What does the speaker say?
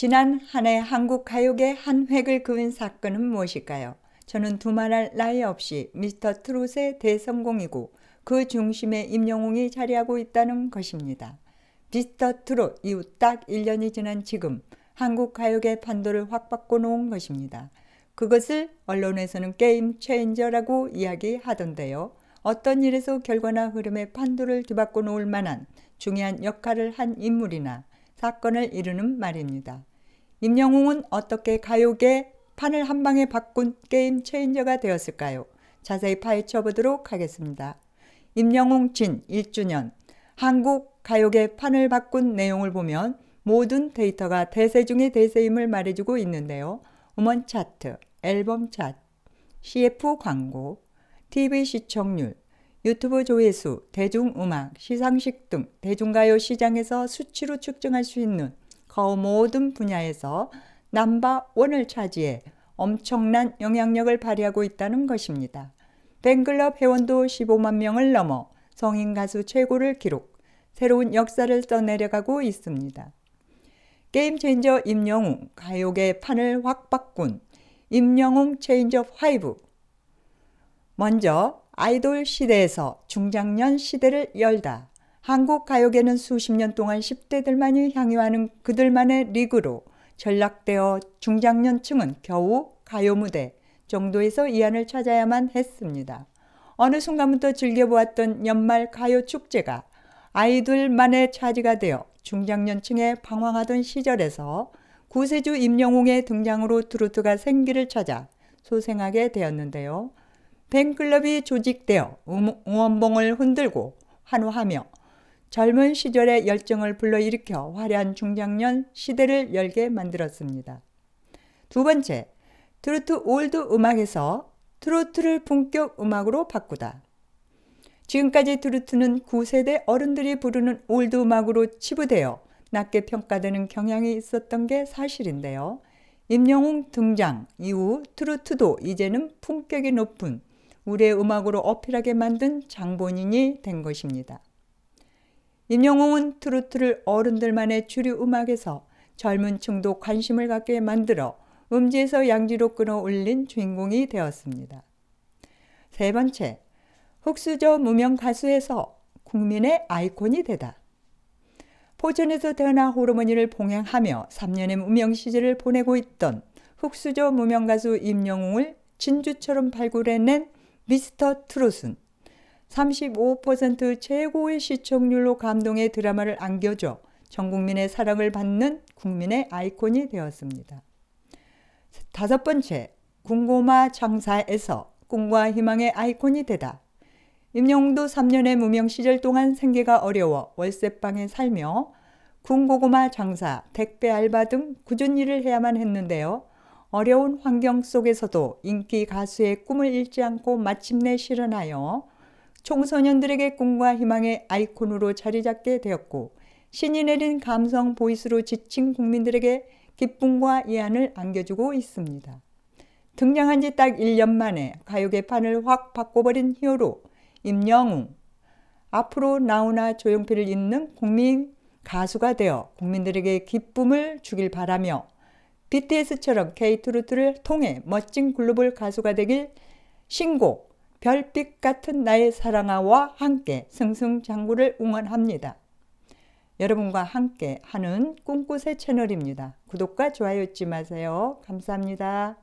지난 한 해 한국 가요계 한 획을 그은 사건은 무엇일까요? 저는 두말할 나위 없이 미스터 트롯의 대성공이고 그 중심에 임영웅이 자리하고 있다는 것입니다. 미스터 트롯 이후 딱 1년이 지난 지금 한국 가요계 판도를 확 바꿔놓은 것입니다. 그것을 언론에서는 게임 체인저라고 이야기하던데요. 어떤 일에서 결과나 흐름의 판도를 뒤바꿔 놓을 만한 중요한 역할을 한 인물이나 사건을 이루는 말입니다. 임영웅은 어떻게 가요계 판을 한 방에 바꾼 게임 체인저가 되었을까요? 자세히 파헤쳐 보도록 하겠습니다. 임영웅 진 1주년 한국 가요계 판을 바꾼 내용을 보면 모든 데이터가 대세 중의 대세임을 말해주고 있는데요. 음원 차트, 앨범 차트, CF 광고, TV 시청률, 유튜브 조회수, 대중음악, 시상식 등 대중가요 시장에서 수치로 측정할 수 있는 그 모든 분야에서 남바 원을 차지해 엄청난 영향력을 발휘하고 있다는 것입니다. 팬클럽 회원도 15만 명을 넘어 성인 가수 최고를 기록, 새로운 역사를 써내려가고 있습니다. 게임 체인저 임영웅, 가요계 판을 확 바꾼 임영웅 체인저 5. 먼저 아이돌 시대에서 중장년 시대를 열다. 한국 가요계는 수십 년 동안 10대들만이 향유하는 그들만의 리그로 전락되어 중장년층은 겨우 가요 무대 정도에서 이안을 찾아야만 했습니다. 어느 순간부터 즐겨보았던 연말 가요 축제가 아이돌만의 차지가 되어 중장년층에 방황하던 시절에서 구세주 임영웅의 등장으로 트로트가 생기를 찾아 소생하게 되었는데요. 팬클럽이 조직되어 응원봉을 흔들고 환호하며 젊은 시절의 열정을 불러일으켜 화려한 중장년 시대를 열게 만들었습니다. 두 번째, 트로트 올드 음악에서 트로트를 본격 음악으로 바꾸다. 지금까지 트로트는 9세대 어른들이 부르는 올드 음악으로 치부되어 낮게 평가되는 경향이 있었던 게 사실인데요. 임영웅 등장 이후 트로트도 이제는 품격이 높은 우리의 음악으로 어필하게 만든 장본인이 된 것입니다. 임영웅은 트로트를 어른들만의 주류 음악에서 젊은 층도 관심을 갖게 만들어 음지에서 양지로 끌어올린 주인공이 되었습니다. 세 번째, 흑수저 무명 가수에서 국민의 아이콘이 되다. 포천에서 태어나 호르몬이를 봉행하며 3년의 무명 시절을 보내고 있던 흑수저 무명 가수 임영웅을 진주처럼 발굴해낸 미스터 트롯은 35% 최고의 시청률로 감동의 드라마를 안겨줘 전 국민의 사랑을 받는 국민의 아이콘이 되었습니다. 다섯 번째, 군고마 장사에서 꿈과 희망의 아이콘이 되다. 임영웅도 3년의 무명 시절 동안 생계가 어려워 월세방에 살며 군고구마 장사, 택배 알바 등 꾸준 일을 해야만 했는데요. 어려운 환경 속에서도 인기 가수의 꿈을 잃지 않고 마침내 실현하여 청소년들에게 꿈과 희망의 아이콘으로 자리 잡게 되었고 신이 내린 감성 보이스로 지친 국민들에게 기쁨과 이안을 안겨주고 있습니다. 등장한 지 딱 1년 만에 가요계 판을 확 바꿔버린 히어로 임영웅 앞으로 나오나 조용필을 잇는 국민 가수가 되어 국민들에게 기쁨을 주길 바라며 BTS처럼 K-트로트를 통해 멋진 글로벌 가수가 되길 신곡 별빛 같은 나의 사랑아와 함께 승승장구를 응원합니다. 여러분과 함께 하는 꿈꽃의 채널입니다. 구독과 좋아요 잊지 마세요. 감사합니다.